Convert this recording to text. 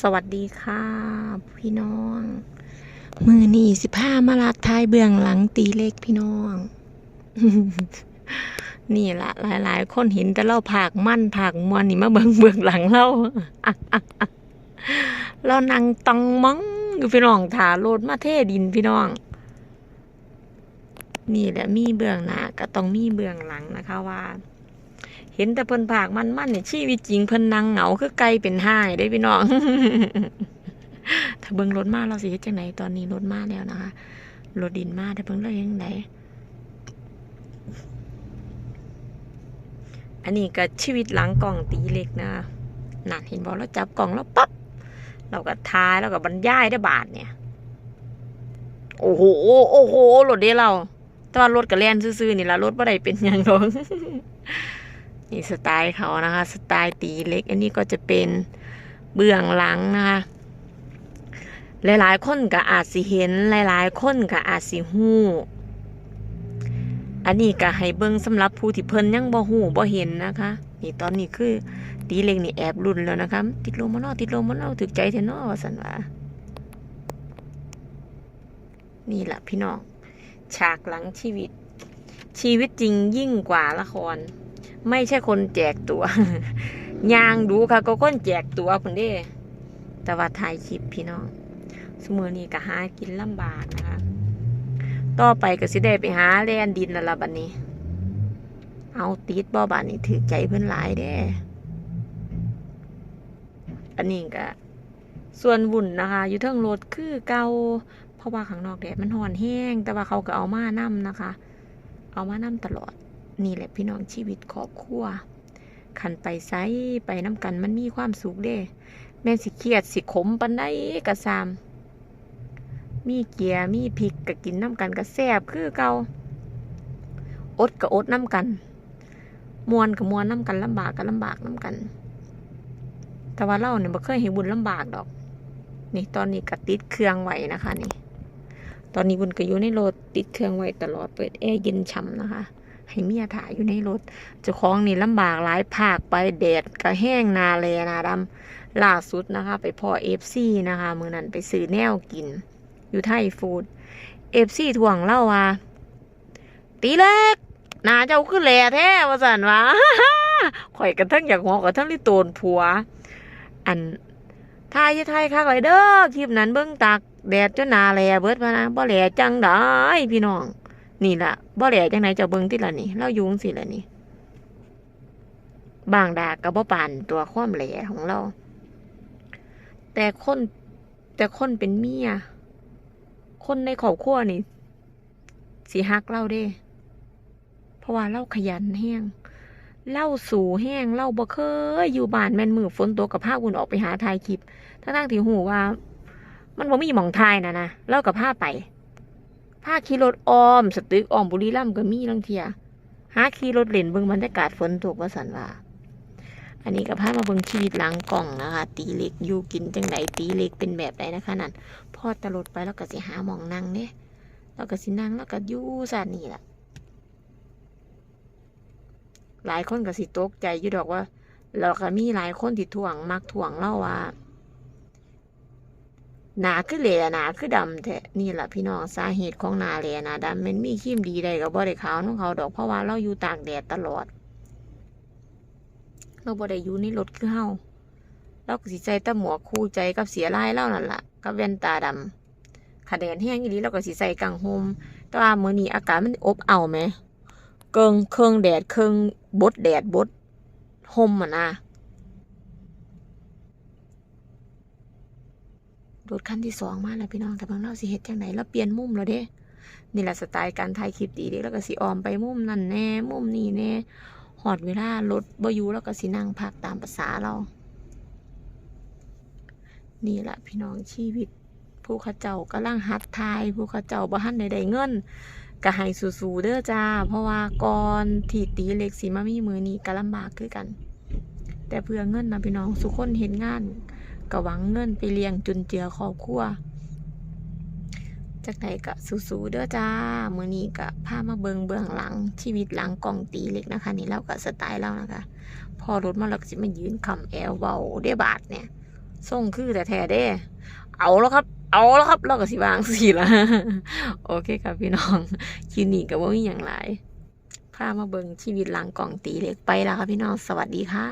สวัสดีค่ะ พี่น้อง มือนี่สิผ้ามาลักทายเบื้องหลังตีเล็กพี่น้อง นี่ละหลาย ๆ คนเห็นแต่เราผากมั่นผากมวนนี่มาเบื้องเบื้องหลังเราเรานั่งตังมังอยู่พี่น้องถาโรถมาเทดินพี่น้อง นี่แหละมีเบื้องหน้าก็ต้องมีเบื้องหลังนะคะว่า เห็นแต่เพิ่นผากมันมันเนี่ยชีวิตจริงเพิ่นนางเหงาคือไกลเป็นห้ายได้พี่น้อง ถ้าเบิ่งรถมาเราสิเฮ็ดจังไดตอนนี้รถมาแล้วนะคะรถดินมาแต่เบิ่งเรายังไงอันนี้ก็ชีวิตหลังกล่องตีเล็กนะนั่นเห็นบอกเราจับกล่องแล้วปั๊บเราก็ทายแล้วก็บรรยายได้บาทเนี่ย โอ้โหโอ้โหรถเด้เราแต่ว่ารถก็แล่นซื่อๆนี่ละรถบ่ได้เป็นหยังหรอก นี่สไตล์เขานะคะ สไตล์ตีเล็ก อันนี้ก็จะเป็นเบื้องหลังนะคะ หลายๆคนก็อาจสิเห็นหลายๆคนก็อาจสิหู้ อันนี้ก็ให้เบิ่งสำหรับผู้ที่เพิ่นยังบ่หูบ่เห็นนะคะ นี่ตอนนี้คือตีเล็กนี่แอบรุนแล้วนะคะ ติดลมมานาะติดลมมานาะถึกใจแท้เนาะว่าซั่นว่านี่แหละพี่น้องฉากหลังชีวิต ชีวิตจริงยิ่งกว่าละคร ไม่ใช่คนแจกตัว ยางดูค่ะ ก็คนแจกตัวคนเด้แต่ว่าถ่ายคลิปพี่น้องสมือนี้ก็หากินลำบากนะคะ ต่อไปก็สิได้ไปหาแลนดินล้วล่ะบัดนี้ เอาติดบ่บาดนี้ถือใจเพิ่อนหลายเด้ อันนี้ก็ส่วนวุ่นนะคะ อยู่เทิงรถคือเก่าเพราะว่าข้างนอกแดดมันร้อนแห้ง แต่ว่าเขาก็เอามานํนะคะ เอามานํตลอด นี่แหละพี่น้องชีวิตครอบครัวขันไปไซไปน้ำกันมันมีความสุขเด้ แม่สิเครียดสิขมปันไดกระซาม มีเกียร์มีพริกก็กินน้ำกันก็แซบคือเก่าอดก็อดน้ำกันมวนก็มวนน้ำกันลำบากก็ลำบากน้ำกัน แต่ว่าเราเนี่ยบ่เคยเห็นบุญลำบากดอก นี่ตอนนี้ก็ติดเครื่องไว้นะคะ นี่ ตอนนี้บุญก็อยู่ในรถติดเครื่องไว้ตลอดเปิดแอร์เย็นฉ่ำนะคะ ให้เมียถ่ายอยู่ในรถเจ้าของนี่ลำบากหลายภาคไปแดดก็แห้งนาแลนาดำล่าสุดนะคะ ไปพ่อเอฟซีนะคะมือนั้นไปซื้อแนวกิน อยู่ไทยฟู้ดเอฟซีทวงเล่าว่าตีเล็กนาเจ้าคือแหล่แท้ว่าสันวะข่อยกระทั่งอยากหัวกระทั่งที่โตนผัว อันทายจะทายคักไรเด้อคลิปนั้นเบิ้งตากแดดจนนาแหล่เบิดพนะบ่แหล่จังได้พี่น้อง นี่ละบ่แหล่จังไหนเจ้าเบิ่งติล่ะนี่เล่ายุงสิละนี่บางดากก็บ่ปานตัวความแหล่ของเรา แต่คนแต่คนเป็นเมีย คนในครอบครัวนี่สิฮักเล่าเด้ เพราะว่าเล่าขยันแห้งเล่าสู่แห้งเล่าบ่เคยอยู่บ้านแม่นมือฝนตกกับผ้าอุ่นออกไปหาถ่ายคลิปทั้งๆที่หูว่า มันบ่มีหมองทายนะนะเล่ากับผ้าไป ผ้าขี่รถออม สตึกออมบุรีรัมย์ก็มีลังเทียหาขี่รถเล่นเบิ่งบรรยากาศฝนตกว่าสันว่า อันนี้ก็พามาเบิ่งชีวิตหลังกล่องนะคะ ตีเล็กอยู่กินจังไดตีเล็กเป็นแบบใดนะคะนั่นพอตลดไปแล้วก็สิหาหมองนั่งเนี่ยแล้วก็สินั่งแล้วก็ยู่ซานี่แหละหลายคนก็สิตกใจอยู่ดอกว่าเราก็มีหลายคนที่ถ่วงมักถ่วงเล่าว่า หนาคือเหล่หนาคือดำแท้นี่แหละพี่น้องสาเหตุของหนาเหล่หนาดำมันมีขีมดีใดกับบ่ได้ขาวน้องเขาดอกเพราะว่าเราอยู่ตากแดดตลอด เราบ่ได้อยู่ในรถคือเฮาเราก็สิใจตะหมวกคู่ใจกับเสียลายเล่านั่นล่ะกับแว่นตาดำขาแดดแห้งอีหลีเราก็สิใส่กางโฮมแต่ว่ามื้อนี้อากาศมันอบอ้าวไหมเกิงเครื่องแดดเครื่องบดแดดบดห่มอะนะ รถคันที่สองมาแล้วพี่น้องแต่บางเราสิเฮ็ดจังไหนแล้วเปลี่ยนมุมแล้วเด้ นี่แหละสไตล์การถ่ายคลิปดีเด้แล้วก็สิออมไปมุมนั่นแน่มุมนี่แน่หอดเวลารถบอยู่แล้วก็สินั่งพักตามภาษาเรา นี่แหละพี่น้องชีวิต ผู้ข้าเจ้ากำลังหัดทาย ผู้ข้าเจ้าบ่ทันได้ได้เงินก็ให้สู้ๆเด้อจ้า เพราะว่าก่อนที่ตีเล็กสิมามีมือนี้ก็ลำบากคือกัน แต่เพื่อเงินนะพี่น้องสุกคนเห็นงาน ก็หวังเงินไปเลี้ยงจุนเจือครอบครัวจากไหนก็สู้ๆเด้อจ้ามือนี้ก็พามาเบิงเบื้องหลัง ชีวิตหลังกล่องตีเล็กนะคะ นี่เราก็สไตล์เรานะคะ พอรถมาเราก็สิมายืนคำแอลเบาได้บาทเนี่ยส่งคือแต่แท้เด้เอาแล้วครับ เอาแล้วครับเราก็สิวางสิละโอเคครับพี่น้องคลินี้ก็บ่มีหยังหลายพามาเบิงชีวิตหลังกล่องตีเหล็กไปแล้วครับพี่น้องสวัสดีค่ะ